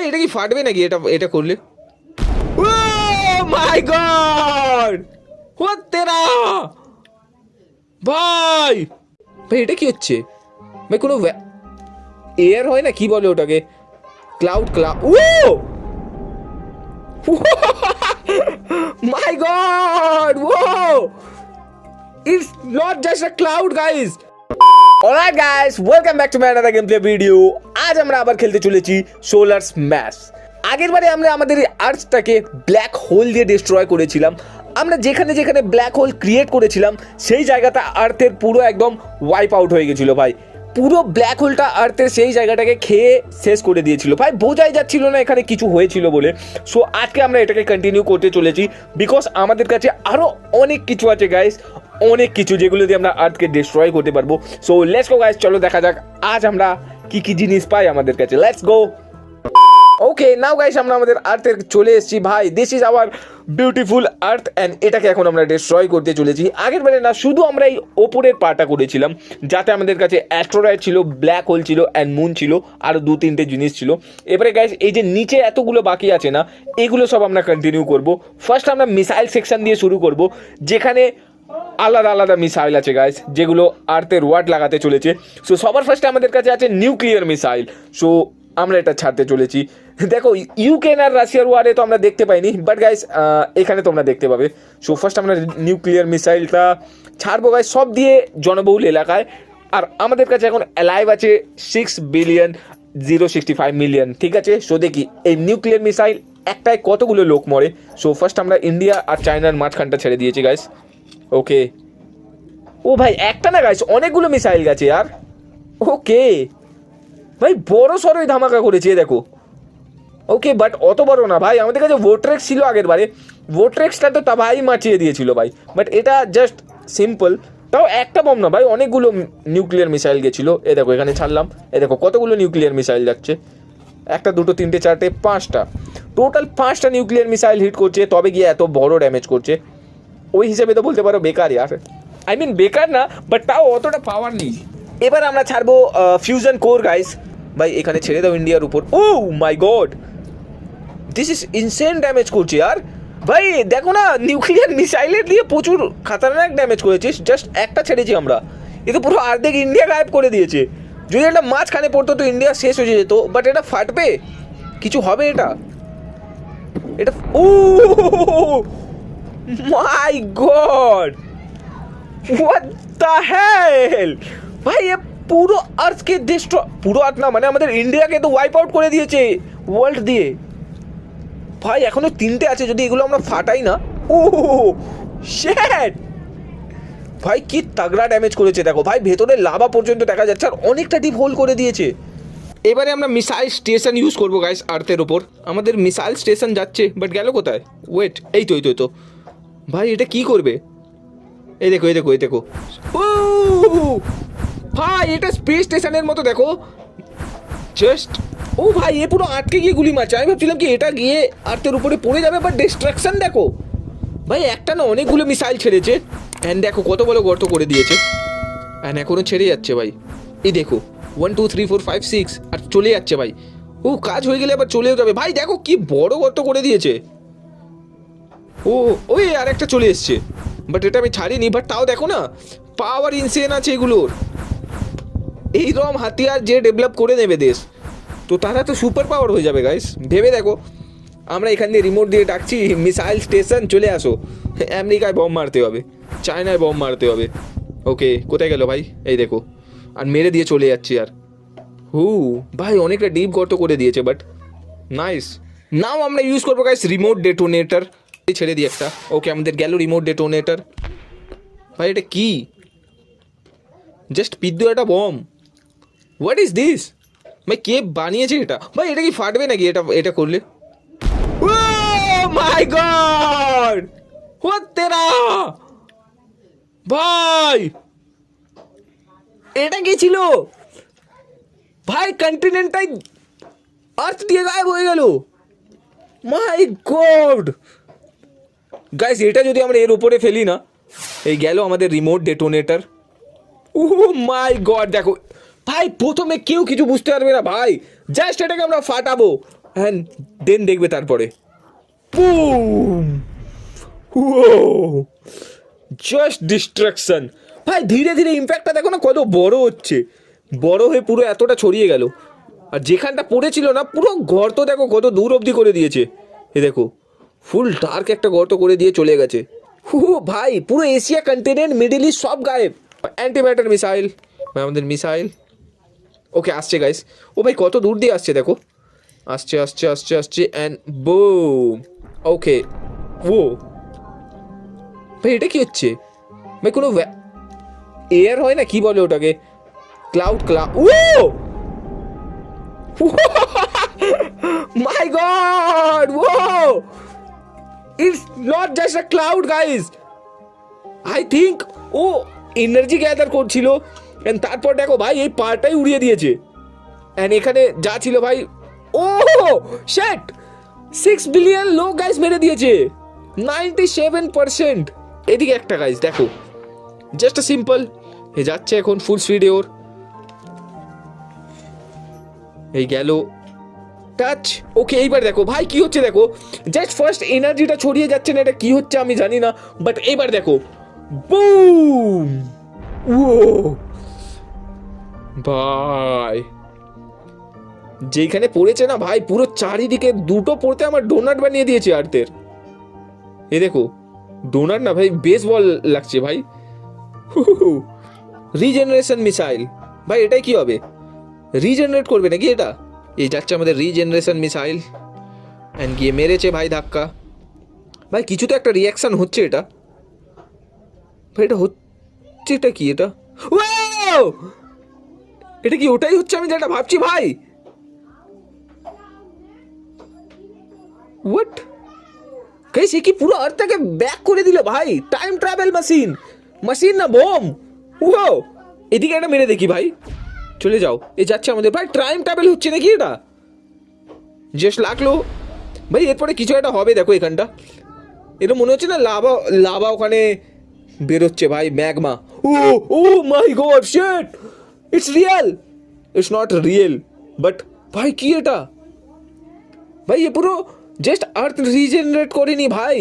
ভাই এটা কি ফাটবে নাকি? এটা এটা করলে? ও মাই গড! ও তেরা ভাই! ভাই এটা কি হচ্ছে? ভাই কোনো এয়ার হয় না? কি বলে ওটাকে? Cloud cloud oh! My god! Oh! It's not just a cloud, guys. Alright guys, welcome back to my another gameplay video. আজ আমরা আবার খেলতে চলেছি সোলার স্ম্যাশ আগের বারে আমরা আমাদের আর্থটাকে ব্ল্যাক হোল দিয়ে ডিস্ট্রয় করেছিলাম আমরা যেখানে যেখানে ব্ল্যাক হোল ক্রিয়েট করেছিলাম সেই জায়গাটা আর্থের পুরো একদম ওয়াইপ আউট হয়ে গেছিল ভাই পুরো ব্ল্যাক হোলটা আর্থের সেই জায়গাটাকে খেয়ে শেষ করে দিয়েছিল। ভাই, বোঝাই যাচ্ছিল না এখানে কিছু হয়েছিল বলে। সো আজকে আমরা এটাকে কন্টিনিউ করতে চলেছি বিকজ আমাদের কাছে আরও অনেক কিছু আছে গাইস অনেক কিছু যেগুলো দিয়ে আমরা আর্থকে ডিস্ট্রয় করতে পারব। সো লেটস গো গাইস চলো, দেখা যাক আজ আমরা কী কী জিনিস পাই আমাদের কাছে। Let's go okay now guys আমরা আমাদের আর্থের চলে এসেছি। ভাই this is our beautiful earth and এটাকে এখন আমরা ডিস্ট্রয় করতে চলেছি। আগের বারে না, শুধু আমরা এই ওপরের পাটা করেছিলাম, যাতে আমাদের কাছে অ্যাস্ট্রয়েড ছিল ব্ল্যাক হোল ছিল অ্যান্ড মুন ছিল আরও দু তিনটে জিনিস ছিল। এবারে গাইস এই যে নিচে এতগুলো বাকি আছে না, এগুলো সব আমরা কন্টিনিউ করব। ফার্স্ট আমরা মিসাইল সেকশন দিয়ে শুরু করব, যেখানে আলাদা আলাদা মিসাইল আছে গাইস যেগুলো আর্থের ওয়ার্ড লাগাতে চলেছে। সো সবার ফার্স্টে আমাদের কাছে আছে নিউক্লিয়ার মিসাইল সো আমরা এটা ছাড়তে চলেছি। দেখো ইউক্রেন আর রাশিয়ার ওয়ারে তো আমরা দেখতে পাইনি বাট গাইস এখানে তোমরা দেখতে পাবে। সো ফার্স্ট আমরা নিউক্লিয়ার মিসাইলটা ছাড়বো গাইস সব দিয়ে জনবহুল এলাকায়। আর আমাদের কাছে এখন অ্যালাইভ আছে six billion zero sixty five million ঠিক আছে? সো দেখি, এই নিউক্লিয়ার মিসাইল একটাই কতগুলো লোক মরে? সো ফার্স্ট আমরা ইন্ডিয়া আর চায়নার মাঝখানটা ছেড়ে দিয়েছি গাইস ওকে ও ভাই, একটা না গাইস অনেকগুলো মিসাইল গেছে, আর? ওকে ভাই, বড় সড়ই ধামাকা করেছে দেখো। ওকে বাট অত বড় না, ভাই। আমাদের কাছে ভোট্রেক্স ছিল আগের বারে ভোট্রেক্সটা তো তা ভাই মাচিয়ে দিয়েছিল, ভাই। বাট এটা জাস্ট সিম্পল তাও একটা বম না, ভাই। অনেকগুলো নিউক্লিয়ার মিসাইল গেছিল। এ দেখো, এখানে ছাড়লাম। এ দেখো, কতগুলো নিউক্লিয়ার মিসাইল যাচ্ছে। একটা, দুটো, তিনটে, চারটে, পাঁচটা। টোটাল পাঁচটা নিউক্লিয়ার মিসাইল হিট করছে, তবে গিয়ে এত বড় ড্যামেজ করছে। ওই হিসেবে তো বলতে পারো বেকার ইয়ার। আই মিন বেকার না বাট তাও অতটা পাওয়ার নেই। এবার আমরা ছাড়বো ফিউজন কোর গাইস ভাই, এখানে ছেড়ে দাও ইন্ডিয়ার উপর। ও my god this is insane damage করছে আর। ভাই, দেখো না নিউক্লিয়ার মিসাইলের দিয়ে প্রচুর খাতারনাক ড্যামেজ করেছিস। জাস্ট একটা ছেড়েছি আমরা। এ তো পুরো অর্ধেক ইন্ডিয়া গায়েব করে দিয়েছে। যদি এটা মাঝখানে পড়তো তো ইন্ডিয়া শেষ হয়ে যেত। বাট এটা ফাটবে। কিছু হবে এটা? এটা ও মাই গড হেল ভাই, এ পুরো আর্থকে ডিস্ট্র পুরো আর্থ না মানে আমাদের ইন্ডিয়াকে তো ওয়াইপ আউট করে দিয়েছে ওয়ার্ল্ড দিয়ে। ভাই, এখনও তিনটে আছে, যদি এগুলো আমরা ফাটাই না। ও শ্যাট ভাই, কি তাগড়া ড্যামেজ করেছে, দেখো। ভাই, ভেতরে লাভা পর্যন্ত দেখা যাচ্ছে, আর অনেকটা ডিপ হোল করে দিয়েছে। এবারে আমরা মিসাইল স্টেশন ইউজ করব গাইস আর্থের ওপর আমাদের মিসাইল স্টেশন যাচ্ছে বাট গেল কোথায়? ওয়েট এই তো এই তো এই তো। ভাই, এটা কি করবে? এই দেখো এই দেখো এই দেখো। ও ভাই, এটা স্পেস স্টেশনের মতো, দেখো। জাস্ট ও ভাই, এ পুরো আটকে গিয়ে গুলি মারছে। আমি ভাবছিলাম কি এটা গিয়ে আর্থের উপরে পড়ে যাবে বাট ডিস্ট্রাকশন দেখো। ভাই, একটা না অনেকগুলো মিসাইল ছেড়েছে। অ্যান্ড দেখো, কত বড় গর্ত করে দিয়েছে। অ্যান্ড এখনও ছেড়ে যাচ্ছে ভাই। এই দেখো one two three four five six আর চলে যাচ্ছে ভাই। ও, কাজ হয়ে গেলে আবার চলেও যাবে। ভাই, দেখো কি বড় গর্ত করে দিয়েছে। ও ওই আর একটা চলে এসছে। বাট এটা আমি ছাড়িনি বাট তাও দেখো না। পাওয়ার ইনসেন আছে এগুলোর। এই রকম হাতিয়ার যে ডেভেলপ করে নেবে দেশ। তো তারা তো সুপার পাওয়ার হয়ে যাবে গাইস ভেবে দেখো, আমরা এখান দিয়ে রিমোট দিয়ে ডাকছি মিসাইল স্টেশন চলে আসো। আমেরিকায় বম মারতে হবে, চায়নায় বম মারতে হবে। ওকে কোথায় গেল ভাই? এই দেখো, আর মেরে দিয়ে চলে যাচ্ছি আর। হু, ভাই, অনেকটা ডিপ গর্ত করে দিয়েছে বাট নাইস নাও আমরা ইউজ করব গাইস রিমোট ডেটোনেটার ছেড়ে দিই একটা। ওকে আমাদের গেল রিমোট ডেটোনেটার ভাই, এটা কি? জাস্ট পিদ্দু একটা বম হোয়াট ইজ দিস ভাই, কে বানিয়েছে এটা? ভাই, এটা কি ফাটবে নাকি এটা এটা করলে? ও মাই গড হোয়াট তেরা ভাই, এটা কি ছিল? ভাই কন্টিনেন্টটাই আর্থ দিয়ে গায়েব হয়ে গেল। মাই গড গাইস এটা যদি আমরা এর উপরে ফেলি না, এই গেল আমাদের remote detonator oh my god দেখো ভাই, প্রথমে কেউ কিছু বুঝতে পারবে না, ভাই। জাস্ট এটাকে আমরা ফাটাবো। হ্যাঁ দেন দেখবে তারপরে। জাস্ট ডিস্ট্রাকশন ভাই, ধীরে ধীরে ইম্প্যাক্টটা দেখো না কত বড় হচ্ছে। বড় হয়ে পুরো এতটা ছড়িয়ে গেল। আর যেখানটা পড়েছিল না, পুরো গর্ত দেখো কত দূর অবধি করে দিয়েছে। এ দেখো ফুল ডার্ক একটা গর্ত করে দিয়ে চলে গেছে। হু ভাই, পুরো এশিয়া কন্টিনেন্ট মিডিল ইস্ট সব গায়েব। অ্যান্টিম্যাটার মিসাইল আমাদের মিসাইল ওকে আসছে গাইস ও ভাই, কত দূর দিয়ে আসছে, দেখো। আসছে আসছে আসছে আসছে অ্যান্ড বো ওকে ও। ভাই, এটা কি হচ্ছে? ভাই, কোনো এয়ার হয় না? কি বলে ওটাকে? Cloud cloud oh! My god oh! It's not just a cloud guys I think O energy gather করছিল। তারপর দেখো ভাই, এই পারটাই উড়িয়ে দিয়েছে। অ্যান্ড এখানে যা ছিল ভাই ও শেট সিক্স বিলিয়ন লোক গাইস মেরে দিয়েছে। নাইনটি সেভেন পার্সেন্ট এদিকে একটা গাইস দেখো। জাস্ট সিম্পল এ যাচ্ছে এখন ফুল স্পিডে ওর। এই গেল। টাচ ওকে এইবার দেখো। ভাই, কি হচ্ছে দেখো? জাস্ট ফার্স্ট এনার্জিটা ছড়িয়ে যাচ্ছে না, এটা কি হচ্ছে আমি জানি না। বাট এইবার দেখো। বুম ও ভাই। যেখানে পড়েছে না ভাই, পুরো চারিদিকে দুটো পড়তে আমার ডোনাট বানিয়ে দিয়েছে আর্থের। এ দেখো ডোনাট না ভাই বেস বল লাগছে ভাই। রিজেনারেশন মিসাইল ভাই, এটাই কি হবে? রিজেনারেট করবে নাকি এটা? এই যাচ্ছে আমাদের রিজেনারেশন মিসাইল অ্যান্ড গিয়ে মেরেছে ভাই ধাক্কা। ভাই, কিছু তো একটা রিয়াকশন হচ্ছে এটা। ভাই, এটা হচ্ছে, এটা কি এটা! এটা কি ওটাই হচ্ছে আমি যেটা ভাবছি ভাই? হোয়াট কে সে কি পুরো আর্থটাকে ব্যাক করে দিল ভাই? টাইম ট্রাভেল মেশিন মেশিন না বোম ও এদিকে একটা মেরে দেখি ভাই। চলে যাও। এ যাচ্ছে আমাদের। ভাই টাইম ট্রাভেল হচ্ছে নাকি এটা? জাস্ট লাগল। ভাই, এরপরে কিছু একটা হবে, দেখো এখানটা। এটা মনে হচ্ছে না লাভা লাভা ওখানে বেরোচ্ছে ভাই, magma. Oh oh my god shit it's real it's not real but ভাই কি এটা? ভাই, এ পুরো জাস্ট আর্থ রিজেনারেট করেনি ভাই।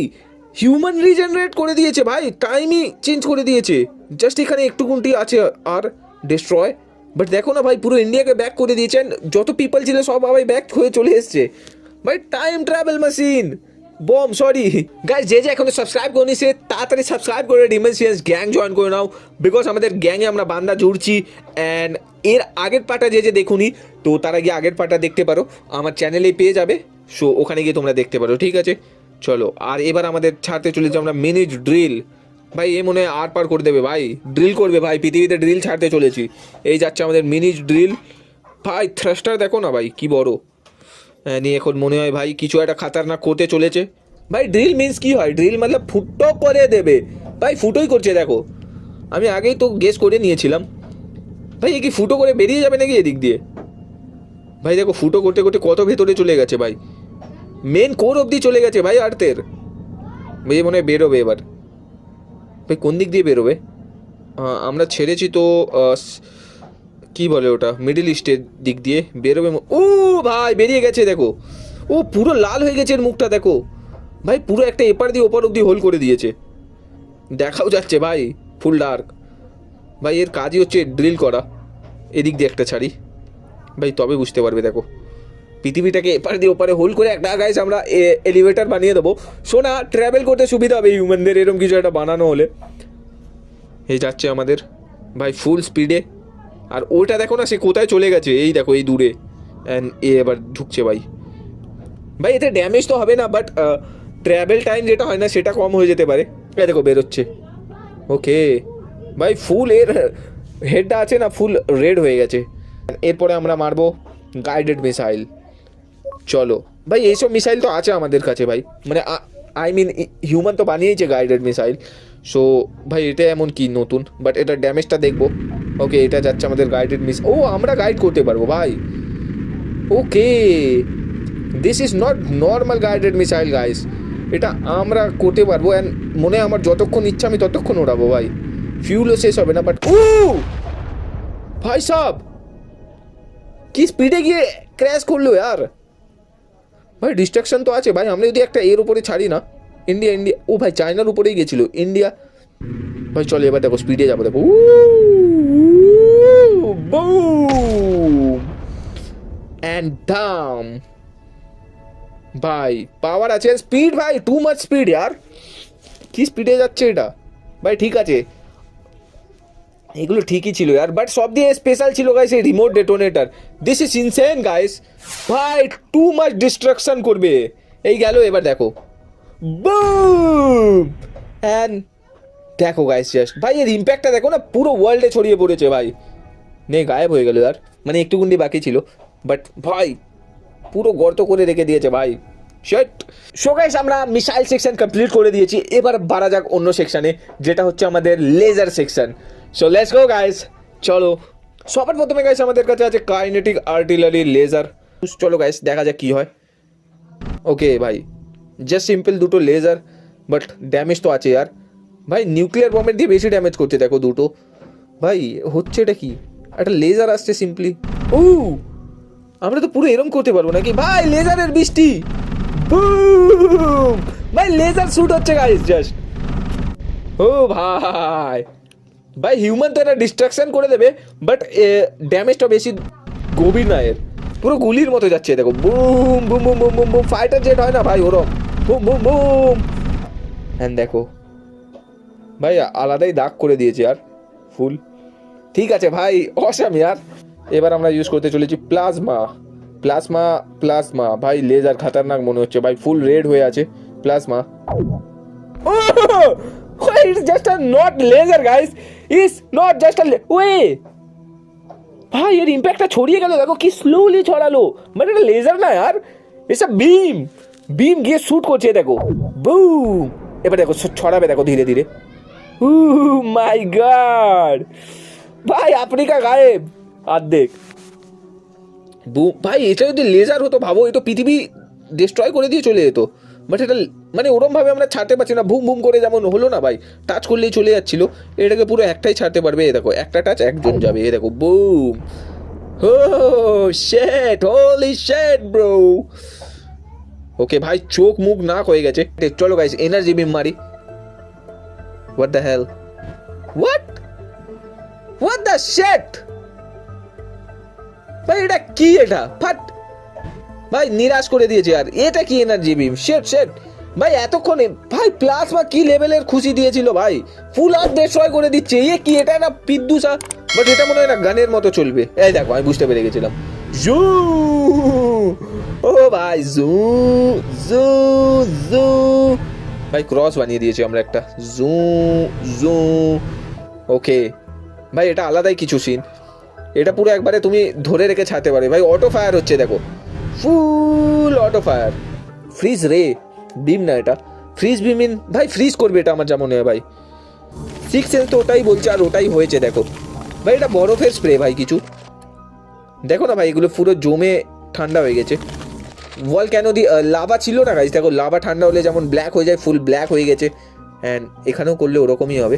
হিউম্যান রিজেনারেট করে দিয়েছে ভাই। টাইমই চেঞ্জ করে দিয়েছে। জাস্ট এখানে একটু গুনটি আছে আর ডিস্ট্রয় বাট দেখো না ভাই, পুরো ইন্ডিয়াকে ব্যাক করে দিয়েছেন। যত পিপল ছিল সব ভাই ব্যাক হয়ে চলে এসছে। ভাই time travel machine bomb sorry guys যে যে এখনও সাবস্ক্রাইব করেনি, সে তাড়াতাড়ি সাবস্ক্রাইব করে ডিমেনশিয়াস গ্যাং জয়েন করে নাও। বিকজ আমাদের গ্যাংয়ে আমরা বান্দা জুড়ছি অ্যান্ড এর আগের পাটা যে যে দেখুনি, তো তারা গিয়ে আগের পাটা দেখতে পারো। আমার চ্যানেলেই পেয়ে যাবে সো ওখানে গিয়ে তোমরা দেখতে পারো, ঠিক আছে? চলো, আর এবার আমাদের ছাড়তে চলেছি আমরা মিনিট ড্রিল ভাই, এ মনে হয় আর পার করে দেবে, ভাই। ড্রিল করবে, ভাই, পৃথিবীতে ড্রিল ছাড়তে চলেছি। এই যাচ্ছে আমাদের মিনিট ড্রিল ভাই থ্রাস্টার দেখো না, ভাই, কি বড়। নিয়ে এখন মনে হয় ভাই কিছু একটা খাতারনাক করতে চলেছে। ভাই ড্রিল মিন্স কি হয়? ড্রিল মতলব ফুটো করে দেবে। ভাই ফুটোই করছে, দেখো। আমি আগেই তো গেস করে নিয়েছিলাম। ভাই এ কি ফুটো করে বেরিয়ে যাবে নাকি এদিক দিয়ে? ভাই দেখো ফুটো করতে করতে কত ভেতরে চলে গেছে ভাই। মেন কোর অবধি চলে গেছে ভাই আর্থের ভাই মনে হয় বেরোবে এবার। ভাই কোন দিক দিয়ে বেরোবে? আমরা ছেড়েছি তো কি বলে ওটা? মিডিল ইস্টের দিক দিয়ে বেরোবে ও ভাই, বেরিয়ে গেছে, দেখো। ও পুরো লাল হয়ে গেছে এর মুখটা, দেখো। ভাই, পুরো একটা এপার দিয়ে ওপার অব্দি হোল করে দিয়েছে। দেখাও যাচ্ছে, ভাই, ফুল ডার্ক। ভাই, এর কাজই হচ্ছে ড্রিল করা। এদিক দিয়ে একটা ছাড়ি। ভাই, তবে বুঝতে পারবে, দেখো। পৃথিবীটাকে এপার দিয়ে ওপারে হোল করে একটা গাইজ আমরা এলিভেটার বানিয়ে দেবো। শোনা ট্রাভেল করতে সুবিধা হবে হিউম্যানদের এরকম কিছু একটা বানানো হলে। এই যাচ্ছে আমাদের। ভাই ফুল স্পিডে আর ওটা দেখো না, সে কোথায় চলে গেছে? এই দেখো, এই দূরে। এ এবার ঢুকছে ভাই। ভাই, এতে ড্যামেজ তো হবে না বাট ট্রাভেল টাইম যেটা হয় না, সেটা কম হয়ে যেতে পারে। এই দেখো, বেরোচ্ছে। ওকে ভাই ফুল এর হেডটা আছে না ফুল রেড হয়ে গেছে। এরপরে আমরা মারবো গাইডেড মিসাইল চলো। ভাই, এইসব মিসাইল তো আছে আমাদের কাছে ভাই। মানে আই মিন হিউম্যান তো বানিয়েছে গাইডেড মিসাইল সো ভাই, এটা এমন কি নতুন? বাট এটা ড্যামেজটা দেখব। ওকে এটা যাচ্ছে আমাদের গাইডেড মিস ও, আমরা গাইড করতে পারব, ভাই। Okay this is not normal guided missile guys এটা আমরা করতে পারব অ্যান্ড মনে আমার যতক্ষণ ইচ্ছা, আমি ততক্ষণ ওড়াবো, ভাই। ফিউলও শেষ হবে না বাট ও ভাই সব! কি স্পিডে গিয়ে ক্র্যাশ করল আর ভাই ডিস্ট্রাকশন তো আছে, ভাই। আমরা যদি একটা এর উপরে ছাড়ি না ইন্ডিয়া ইন্ডিয়া ও ভাই চায়নার উপরেই গেছিল ইন্ডিয়া ভাই, চলো, এবার দেখো স্পিডে যাব, দেখো। অ্যান্ড দাম ভাই পাওয়ার আছে। স্পিড ভাই টু মাচ স্পিড ইয়ার কি স্পিডে যাচ্ছে এটা? ভাই, ঠিক আছে। এগুলো ঠিকই ছিল यार। বাট সব দিয়ে স্পেশাল ছিল গাইস এই remote detonator this is insane guys ভাই টু মাচ ডিস্ট্রাকশন করবে। এই গেল, এবার দেখো। বুম অ্যান্ড দেখো গাইস জাস্ট ভাই, এর ইম্প্যাক্টটা দেখো না, পুরো ওয়ার্ল্ডে ছড়িয়ে পড়েছে ভাই। নে গায়েব হয়ে গেল আর। মানে একটু গুন্ডি বাকি ছিল। বাট ভাই, পুরো গর্ত করে রেখে দিয়েছে ভাই। শেট সো গাইস আমরা মিসাইল সেকশন কমপ্লিট করে দিয়েছি। এবার বাড়া যাক অন্য সেকশনে যেটা হচ্ছে আমাদের laser section so let's go guys চলো। সবার প্রথমে গাইস আমাদের কাছে আছে কাইনেটিক আর্টিলারি লেজার চলো গাইস দেখা যাক কি হয়। ওকে ভাই। জাস্ট সিম্পল দুটো লেজার বাট ড্যামেজ তো আছে, আর। ভাই নিউক্লিয়ার বম্বের দিয়ে বেশি ড্যামেজ করছে, দেখো দুটো। ভাই, হচ্ছে এটা কি? একটা লেজার আসছে সিম্পলি ও আমরা তো পুরো এরম করতে পারব নাকি? ভাই লেজারের বৃষ্টি! ভাই লেজার শুট হচ্ছে গাইস জাস্ট ও ভাই ভাই হিউম্যান তো এটা ডিস্ট্রাকশন করে দেবে বাট ড্যামেজটা বেশি গভীর না এর। পুরো গুলির মতো যাচ্ছে, দেখো। Boom boom boom boom boom boom fighter jet হয় না ভাই, ওরম। Boom boom boom. হ্যাঁ দেখো, ভাই, আলাদাই দাগ করে দিয়েছে আর ফুল ঠিক আছে ভাই, অসাম ইয়ার। এবার আমরা ইউজ করতে চলেছি প্লাজমা প্লাজমা প্লাজমা ভাই লেজার খাতারনাক মনে হচ্ছে। ভাই ফুল রেড হয়ে আছে। Plasma it's just a not laser guys it's not just a way! ভাই, এর ইম্প্যাক্টটা ছড়িয়ে গেল। দেখো কি স্লোলি ছড়ালো। মানে এটা লেজার না আর। ইটস আ বিম বিম গিয়ে শুট করছে, দেখো। বুম এবার দেখো ছড়াবে, দেখো, ধীরে ধীরে। মাই গড ভাই, আফ্রিকা গায়েব। অর্ধেক ভাই, এটা যদি লেজার হতো, ভাবো এ তো পৃথিবী ডিস্ট্রয় করে দিয়ে চলে যেত। বাট এটা মানে ওরম ভাবে আমরা ছাড়তে পারছি না, ভুম ভুম করে যেমন হলো না, ভাই। টাচ করলেই চলে যাচ্ছিল। এটাকে পুরো একটাই ছাড়তে পারবে, এ দেখো, একটা টাচ একজন যাবে, এ দেখো বুম হো শেট হোলি শেট ব্রো ওকে, ভাই, চোখ মুখ নাক হয়ে গেছে। চলো গাইস এনার্জি বিম মারি। What the hell what what the shit ভাই, এটা কি এটা? ফাট ভাই, নিরাশ করে দিয়েছে আর। এটা কি এনার্জি বিম শেট শেট ভাই, এতক্ষণে ভাই প্লাজমা কি লেভেলের খুশি দিয়েছিল ভাই? ফুল আর ডিস্ট্রয় করে দিচ্ছে। এ কি, এটা একটা পিদ্দুসা বাট এটা মনে হয় না গানের মতো চলবে। এই দেখো, আমি বুঝতে পেরে গেছিলাম। জু ও ভাই জু জু জু ভাই ক্রস বানিয়ে দিয়েছি আমরা একটা। জু জু ওকে ভাই, এটা আলাদাই কিছু সিন এটা পুরো একবারে তুমি ধরে রেখে ছাড়তে পারবে। ভাই অটো ফায়ার হচ্ছে, দেখো। Full auto fire freeze ray beam না এটা। ফ্রিজ বিম ইন ভাই ফ্রিজ করবে এটা আমার যা মনে হয়, ভাই। সিক্স সেন্স তো ওটাই বলছে আর ওটাই হয়েছে, দেখো। ভাই, এটা বরফের স্প্রে ভাই, কিছু। দেখো না, ভাই, এগুলো পুরো জমে ঠান্ডা হয়ে গেছে। ওয়াল কেন দি লাভা ছিল না গাইজ দেখো লাভা ঠান্ডা হলে যেমন ব্ল্যাক হয়ে যায় ফুল ব্ল্যাক হয়ে গেছে। অ্যান্ড এখানেও করলে ওরকমই হবে।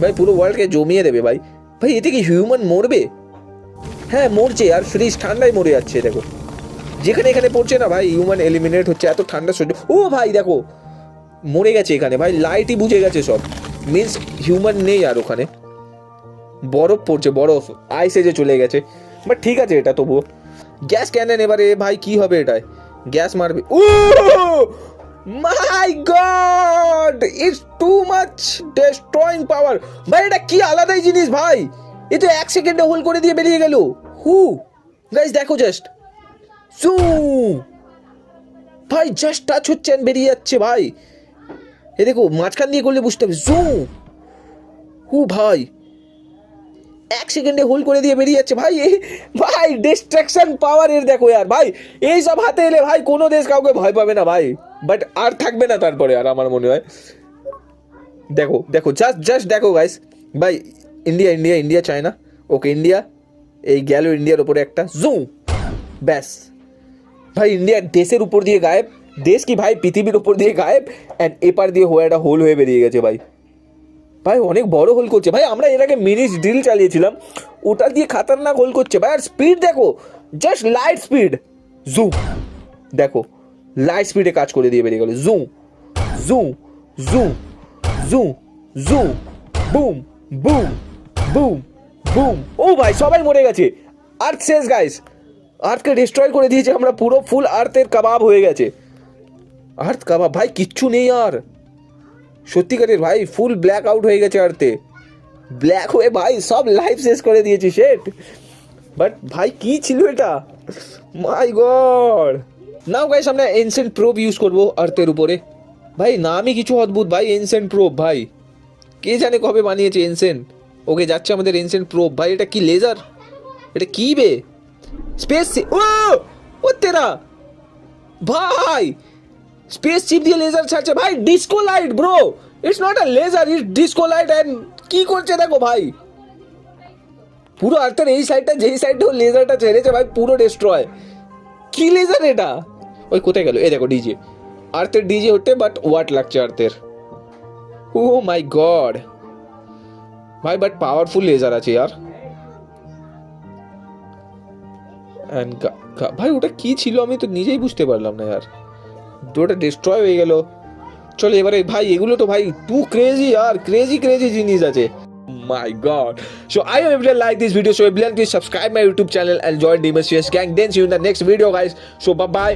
ভাই, পুরো ওয়ার্ল্ডকে জমিয়ে দেবে, ভাই। ভাই, এতে কি হিউম্যান মরবে? হ্যাঁ মরছে, আর ফ্রিজ ঠান্ডায় মরে যাচ্ছে, দেখো। যেখানে এখানে পড়ছে না ভাই হিউম্যান এলিমিনেট হচ্ছে, এত ঠান্ডা সহ্য। ও ভাই, দেখো, মরে গেছে এখানে, ভাই লাইটই বুঝে গেছে সব। মিন্স হিউম্যান নেই আর ওখানে। বরফ পড়ছে, বরফ আইস এজে চলে গেছে। বাট ঠিক আছে এটা তবুও। গ্যাস ক্যানেন এবারে, ভাই, কি হবে এটায়? গ্যাস মারবে। ও my god it's too much destroying power ভাই, এটা কি আলাদাই জিনিস ভাই? এ তো এক সেকেন্ডে হোল করে দিয়ে বেরিয়ে গেল। হু গাইস দেখো জাস্ট সু ভাই জাস্ট টাচ হচ্ছে বেরিয়ে যাচ্ছে ভাই। এ দেখো, মাঝখান দিয়ে করলে বুঝতে হবে জু। হু, ভাই। এক সেকেন্ডে হোল করে দিয়ে বেরিয়ে যাচ্ছে ভাই। ভাই ডিস্ট্রাকশন পাওয়ার এর দেখো यार ভাই, এই সব হাতে এলে ভাই, কোনো দেশ কাউকে ভয় পাবে না ভাই। বাট আর থাকবে না তারপরে, আর আমার মনে হয়। দেখো দেখো জাস্ট জাস্ট দেখো গাইস ভাই India India India China okay India এই গেল ইন্ডিয়ার ওপরে একটা। জু ব্যাস। ভাই ইন্ডিয়ার দেশের উপর দিয়ে গায়েব। দেশ কি ভাই, পৃথিবীর উপর দিয়ে গায়েব? অ্যান্ড এপার দিয়ে হয়ে একটা হোল হয়ে বেরিয়ে গেছে, ভাই। ভাই, অনেক বড় হোল করছে। ভাই, আমরা এর আগে মিনিট ড্রিল চালিয়েছিলাম। ওটা দিয়ে খাতারনাক হোল করছে। ভাই, আর স্পিড দেখো। জাস্ট লাইট স্পিড জুম দেখো। লাইট স্পিডে কাজ করে দিয়ে বেরিয়ে গেল। জু জু জু জু জু বুম বুম বুম বুম ও ভাই, সবাই মরে গেছে। আর্থ শেষ গাইস আর্থকে ডিস্ট্রয় করে দিয়েছে, আমরা পুরো ফুল আর্থের কাবাব হয়ে গেছে। আর্থ কাবাব, ভাই, কিচ্ছু নেই আর। সত্যিকারের, ভাই ফুল ব্ল্যাক আউট হয়ে গেছে আর্থে ব্ল্যাক হয়ে, ভাই, সব লাইফ শেষ করে দিয়েছি শেট বাট ভাই, কি ছিল এটা? মাই গড নাও গাইস আমরা এনসেন্ট প্রোব ইউজ করব আর্থের উপরে। ভাই, নামই কিছু অদ্ভুত। ভাই এনসেন্ট প্রোব ভাই। কে জানে কবে বানিয়েছে এনসেন্ট ওকে, যাচ্ছে আমাদের এনসেন্ট প্রোব ভাই, এটা কি লেজার এটা কি বে? স্পেস ও! ও তেরা ভাই! স্পেস চিপ দিয়ে লেজার ছাড়ছে। ভাই disco light bro it's not a laser it's disco light and কি করছে দেখো, ভাই? পুরো আর্থের এই সাইডটা যেই সাইডটা লেজারটা ছেড়েছে, ভাই, পুরো ডিস্ট্রয় কি লেজার এটা? ওই কোথায় গেল এ দেখো ডিজে আর্থের ডিজে ওঠে বাট ওয়াট লাগছে আর্থের ও মাই গড ভাই বাট পাওয়ারফুল লেজার আছে ইয়ার ভাই ওটা কি ছিল আমি তো নিজেই বুঝতে পারলাম না ইয়ার ওটা ডিস্ট্রয় হয়ে গেল চলো এবারে ভাই এগুলো তো ভাই টু ক্রেজি আর ক্রেজি ক্রেজি জিনিস আছে my god so i hope you like this video so if you like please subscribe my youtube channel and join demon CS gang then see you in the next video guys so bye bye